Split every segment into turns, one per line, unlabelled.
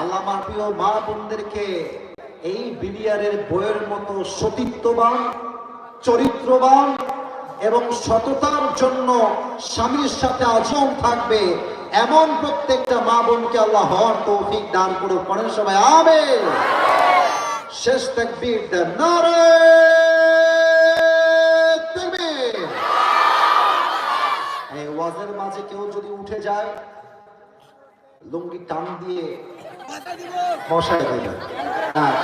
আল্লাহ আমার প্রিয় মা বোনদেরকে এই বিলিয়ারের বইয়ের মতো সতীত্ববান, চরিত্রবান এবং সততার জন্য স্বামীর সাথে আজম থাকবে এমন প্রত্যেকটা মা বোনকে আল্লাহ হওয়ার তৌফিক দান করে পড়েন সবাই আবে শেষ তাকবীর দেন। ওয়াজের মাঝে কেউ যদি উঠে যায়, লুঙ্গি টান দিয়ে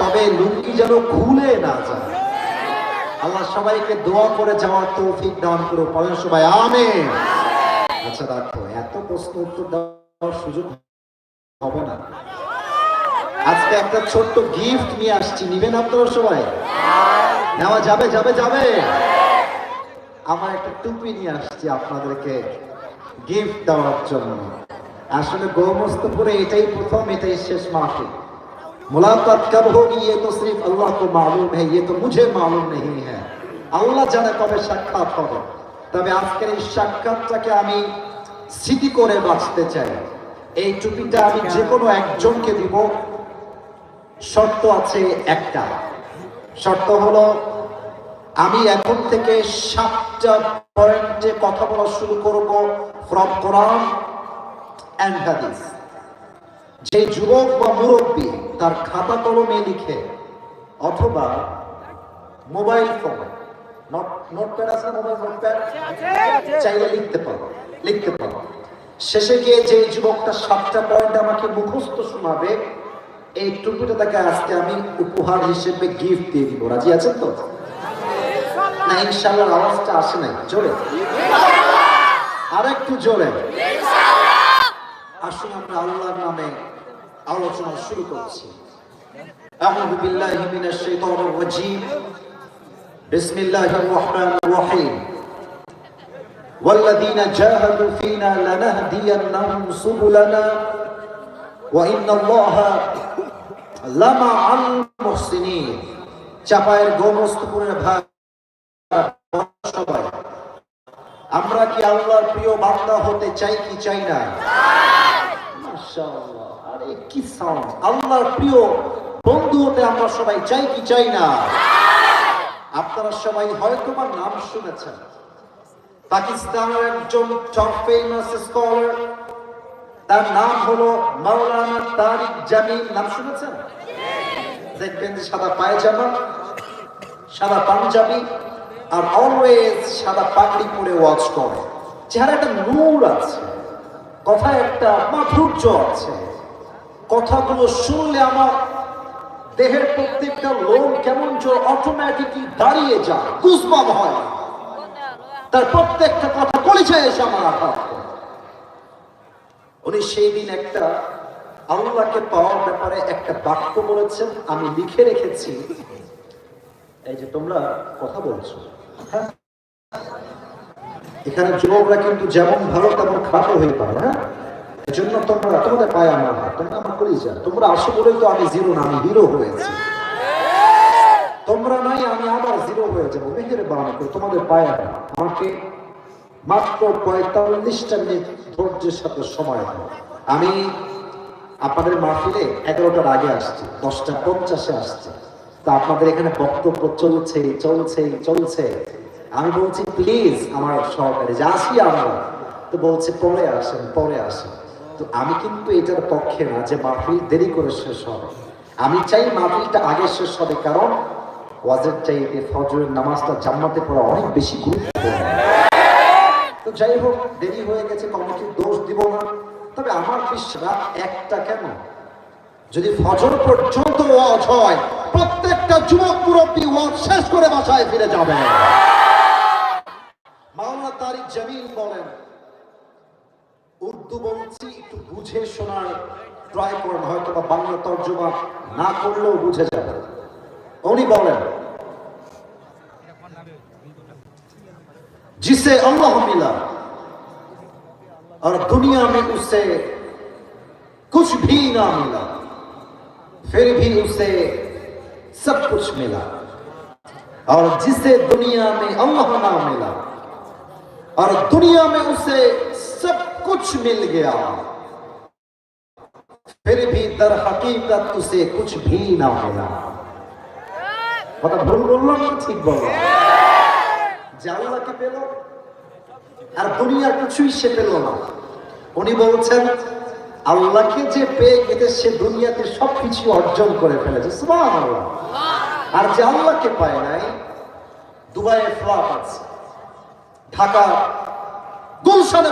তবে লুঙ্গি যেন খুলে না যায়। আল্লাহ সবাইকে দোয়া করে যাওয়ার তৌফিক দান করে পড়েন সবাই, আমেন। আচ্ছা দেখো, এত প্রশ্ন উত্তর দেওয়ার সুযোগ হবে না। আজকে একটা ছোট্ট গিফট নিয়ে আসছি। নিবেন আপনারা সবাই? নেওয়া যাবে যাবে যাবে। আমার একটা টুপি নিয়ে আসছি আপনাদেরকে গিফট দেওয়ার জন্য। আসলে গোমস্তপুরে এটাই প্রথম এটাই শেষ মাহফিল मुलाकात कब होगी ये तो सिर्फ अल्लाह को मालूम है ये तो मुझे मालूम नहीं है আল্লাহ জানে কবে সাক্ষাৎ হবে তবে আজকের এই সাক্ষাৎটাকে আমি স্মৃতি করে বাঁচতে চাই এই টুপিটা আমি যে কোনো একজনকে দিব শর্ত আছে একটা শর্ত হলো আমি এখন থেকে সাতটা পয়েন্টে কথা বলা শুরু করব ফ্রম কোরআন হাদিস যে যুবক বা মুরব্বী তার খাতা কলমে লিখে, অথবা মোবাইল ফোন নোট নোটপ্যাড আছে, মোবাইল চাইলে লিখতে পারো লিখতে পারো। শেষে গিয়ে যে যুবকটা সাতটা পয়েন্ট আমাকে মুখস্থ শোনাবে, এই টুপিটা তাকে আজকে আমি উপহার হিসেবে গিফট দিয়ে দিব। রাজি আছেন তো? না ইনশাল্লাহ আওয়াজটা আসে নাই, জোরে? আর একটু জোরে। আসুন আমরা আল্লাহর নামে আলোচনা শুরু করছি أعوذ بالله من الشيطان الرجيم بسم الله الرحمن الرحيم والذين جاهدوا فينا لنهدينهم سبلنا وإن الله لمع المحسنين চাপায়ের গোমস্তপুরের ভাই সবাই আমরা কি আল্লাহর প্রিয় বান্দা হতে চাই কি চাই না? আরে কি সাউন্ড আল্লাহর প্রিয় বন্ধু হতে আমরা সবাই চাই কি চাই না? আপনারা সবাই হয়তো বা নাম শুনেছেন। পাকিস্তানের একজন টপ ফেমাস স্কলার তার নাম হলো মাওলানা তারিক নাম শুনেছেন? দেখবেন যে সাদা পায়জামা, সাদা পাঞ্জাবি আর অলওয়েজ সাদা পাগড়ি পরে ওয়াচ করে। চেহারা একটা নূর আছে কথা একটা মাধুর্য আছে। কথাগুলো শুনলে আমার দেহের প্রত্যেকটা লোম কেমন যে অটোমেটিকলি দাঁড়িয়ে যায় গুজবাম হয়। তার প্রত্যেকটা কথা পরিচয় এসে আমার আঘাত উনি সেই দিন একটা আল্লাহকে পাওয়ার ব্যাপারে একটা বাক্য বলেছেন, আমি লিখে রেখেছি। এই যে তোমরা কথা বলছো? এখানে যুবকরা কিন্তু যেমন ভালো, তেমন খারাপও হয়ে পারে হ্যাঁ? এজন্য তোমরা তোমাদের পায়ে আমার হাত, তোমরা আমার করেই যা তোমরা আসো বলেই তো আমি জিরো না, আমি হিরো হয়েছি। তোমরা নাই, আমি আবার জিরো হয়ে যাব মেহের বানা করে তোমাদের পায়ে হাত। আমাকে মাত্র পঁয়তাল্লিশটা মিনিট ধৈর্যের সাথে সময় দাও। আমি আপনাদের মাহফিলে এগারোটার আগে আসছি, দশটা পঞ্চাশে আসছি। তা আপনাদের এখানে বক্তব্য চলছে চলছে চলছে। আমি বলছি, প্লিজ, আমার সহকারে, যে আসি আমরা। তো বলছে, পরে আসেন পরে আসেন। তো আমি কিন্তু এটার পক্ষে না যে মাহফিল দেরি করে শেষ হবে। আমি চাই মাহফিলটা আগে শেষ হবে, কারণ ওয়াজের চাইতে ফজরের নামাজটা জাম্মাতে পড়া অনেক বেশি গুরুত্বপূর্ণ। তো যাই হোক, দেরি হয়ে গেছে, কমিটির দোষ দিব না। তবে আমার বিশ্বাস, একটা কেন? যদি ফজর পর্যন্ত ওয়াজ হয়, প্রত্যেকটা যুবক মুরব্বী ওয়াজ শেষ করে বাসায় ফিরে যাবে। মাওলানা তারিক জামিল বলেন উর্দু বলছি একটু বুঝে শোনার ট্রাই করেন হয়তো বা বাংলা তর্জমা না করলেও বুঝে যাবে উনি বলেন जिसे अल्लाह मिला और दुनिया में उससे कुछ भी ना मिला फिर भी उसे सब कुछ मिला और जिसे दुनिया में अल्लाह ना मिला और दुनिया में उसे सब कुछ मिल गया फिर भी दर हकीकत उसे कुछ भी ना मिला কথা ভুল বললাম না ঠিক বললাম যে আল্লাহকে পেল আর দুনিয়ার কিছুই সে পেল না উনি বলছেন আল্লাহকে যে পেয়ে গেছে সে দুনিয়াতে সবকিছু অর্জন করে ফেলেছে সুবহানাল্লাহ আর যে আল্লাহকে পায় নাই দুবাইয়ে ফ্ল্যাট আছে ঢাকা গুলশানে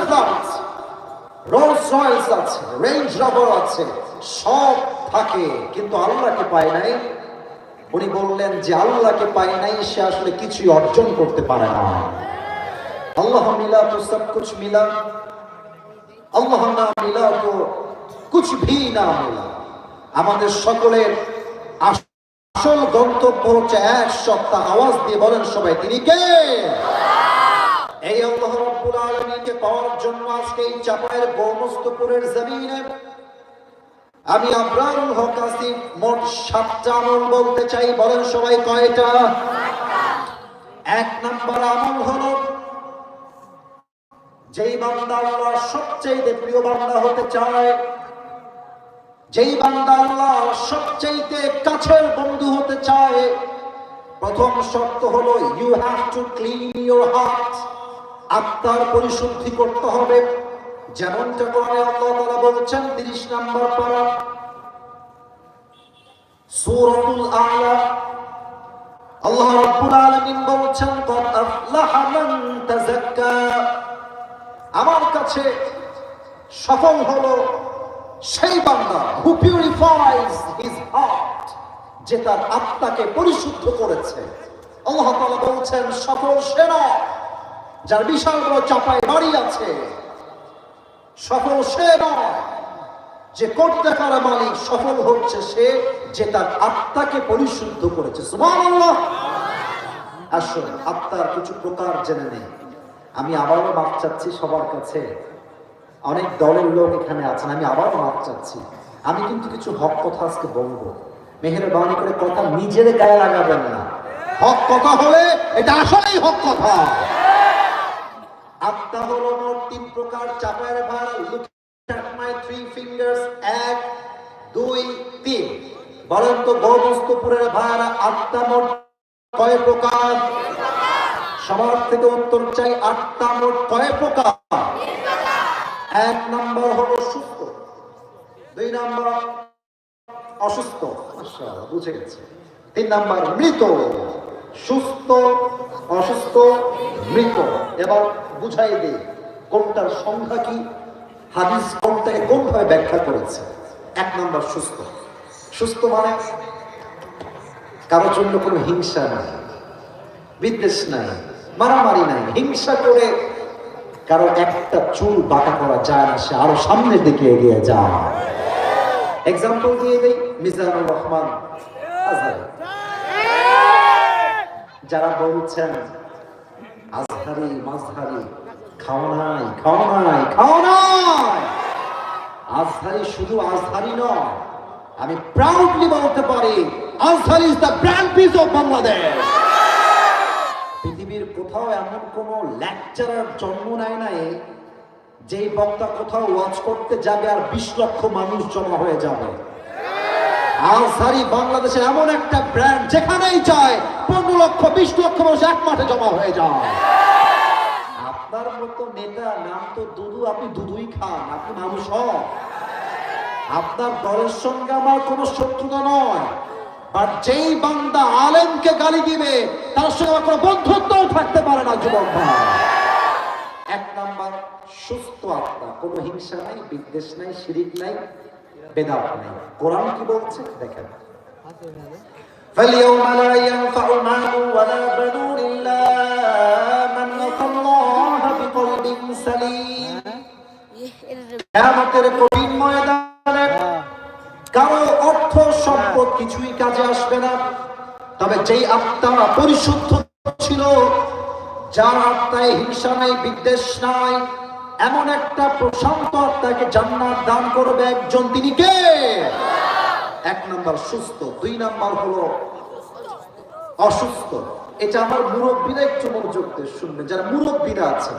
রয়েলস আছে, রেঞ্জ আছে, সব থাকে। কিন্তু আল্লাহকে পায় নাই। উনি বললেন যে আল্লাহকে পায় নাই, সে আসলে কিছুই অর্জন করতে পারে না। আল্লাহ মিলা তো সব কুছ মিলা, আল্লাহ না মিলা তো ভি না মিলা। আমাদের সকলের আসল গন্তব্য হচ্ছে এক সপ্তাহ আওয়াজ দিয়ে বলেন সবাই, তিনি কে? আলামিনকে পাওয়ার জন্য আজকে এই চাপায়ের গোমস্তপুরের জমিনে আমি আবরারুল হক আসিফ মোট সাতটা আমল বলতে চাই। বলেন সবাই কয়টা? এক আমল যেই বান্দা আল্লাহ সবচেয়ে প্রিয় বান্দা হতে চায়, যেই বান্দা আল্লাহ সবচেয়ে কাছের বন্ধু হতে চায়, প্রথম শর্ত হলো you have to clean your heart আত্মার পরিশুদ্ধি করতে হবে। যেমনটা কোরআনে আল্লাহ তাআলা বলছেন 30 নম্বর পারা। সূরাতুল আ'লা আল্লাহ রাব্বুল আলামিন বলছেন, কদ আফলাহা মান আমার কাছে সফল হলো সেই বান্দা হু পিউরিফাইজ হিজ হার্ট যে তার আত্মাকে পরিশুদ্ধ করেছে। আল্লাহ তাআলা বলছেন, সফল সে নয়। যার বিশাল বড় চাপায় বাড়ি আছে। সফল সে যে করতে পারে মালিক সফল হচ্ছে সে, যে তার আত্মাকে পরিশুদ্ধ করেছে। আসুন আত্মার কিছু প্রকার জেনে নেই আমি আবারও মাপ চাচ্ছি সবার কাছে। অনেক দলের লোক এখানে আছেন, আমি আবারও মাপ চাচ্ছি। আমি কিন্তু কিছু হক কথা আজকে বলব। মেহেরবানি করে কথা নিজের গায়ে লাগাবেন না। হক কথা হলে এটা আসলেই হক কথা। আত্মা হলো মোট তিন প্রকার চাপায়ের ভাড়া লুক at my three এক, দুই, তিন। বলেন তো গৌবস্তপুরের ভাড়া আত্মা মোট কয় প্রকার? সবার থেকে উত্তর চাই আটটা মোট কয় প্রকার? এক নম্বর হলো সুস্থ, দুই নম্বর অসুস্থ। বুঝে গেছে। তিন নাম্বার মৃত, সুস্থ, অসুস্থ, মৃত। এবার বুঝাই দিই কোনটার সংখ্যা কি? হাদিস কোনটাকে কোনভাবে ব্যাখ্যা করেছে? এক নম্বর, সুস্থ। সুস্থ মানে? কারোর জন্য কোনো হিংসা নাই, বিদ্বেষ নাই, মারামারি নাই। হিংসা করে কারও একটা চুল বাঁকা করা যায় না, সে আরও সামনের দিকে এগিয়ে যায়। এক্সাম্পল দিয়ে দেই, মিজানুর রহমান। যারা বলছেন আজহারি মাজহারি খাও নাই খাও নাই খাও নাই। আজহারি শুধু আজহারি নয়, আমি প্রাউডলি বলতে পারি, Azhari is the brand piece of Bangladesh পৃথিবীর কোথাও এমন কোন লেকচারার জন্ম নেয় নাই, যেই বক্তা কোথাও ওয়াচ করতে যাবে আর বিশ লক্ষ মানুষ জমা হয়ে যাবে। আলসারি বাংলাদেশের এমন একটা ব্র্যান্ড যেখানেই যায় পনেরো লক্ষ, বিশ লক্ষ মানুষ এক মাঠে জমা হয়ে যায়। আপনার মতো নেতা, নাম তো দুদু, আপনি দুধুই খান, আপনি মানুষ হন। আপনার দলের সঙ্গে আমার কোনো শত্রুতা নয়। আর যেই বান্দা আলেমকে গালি দিবে, তার সঙ্গে আমার কোনো বন্ধুত্বও থাকতে পারে না, যুবক ভাই। এক নাম্বার, সুস্থ আত্মা। কোনো হিংসা নাই, বিদ্বেষ নাই, শিরিক নাই, বেদাত নাই। কোরআন কি বলছে? দেখেন। فاليوم لا ينفع مال ولا بنون إلا من أتى الله بقلب سليم কিয়ামতের কঠিন ময়দানে কারো অর্থ সম্পদ কিছুই কাজে আসবে না তবে যেই আত্মা পরিশুদ্ধ ছিল যার আত্মায় হিংসা নাই বিদ্বেষ নাই এমন একটা প্রশান্ত আত্মাকে জান্নাত দান করবে একজন তিনি কে এক নাম্বার সুস্থ দুই নাম্বার হলো অসুস্থ। এটা আমার মুরব্বীরা একটু মনোযোগ দিয়ে শুনবেন যারা মুরব্বীরা আছেন।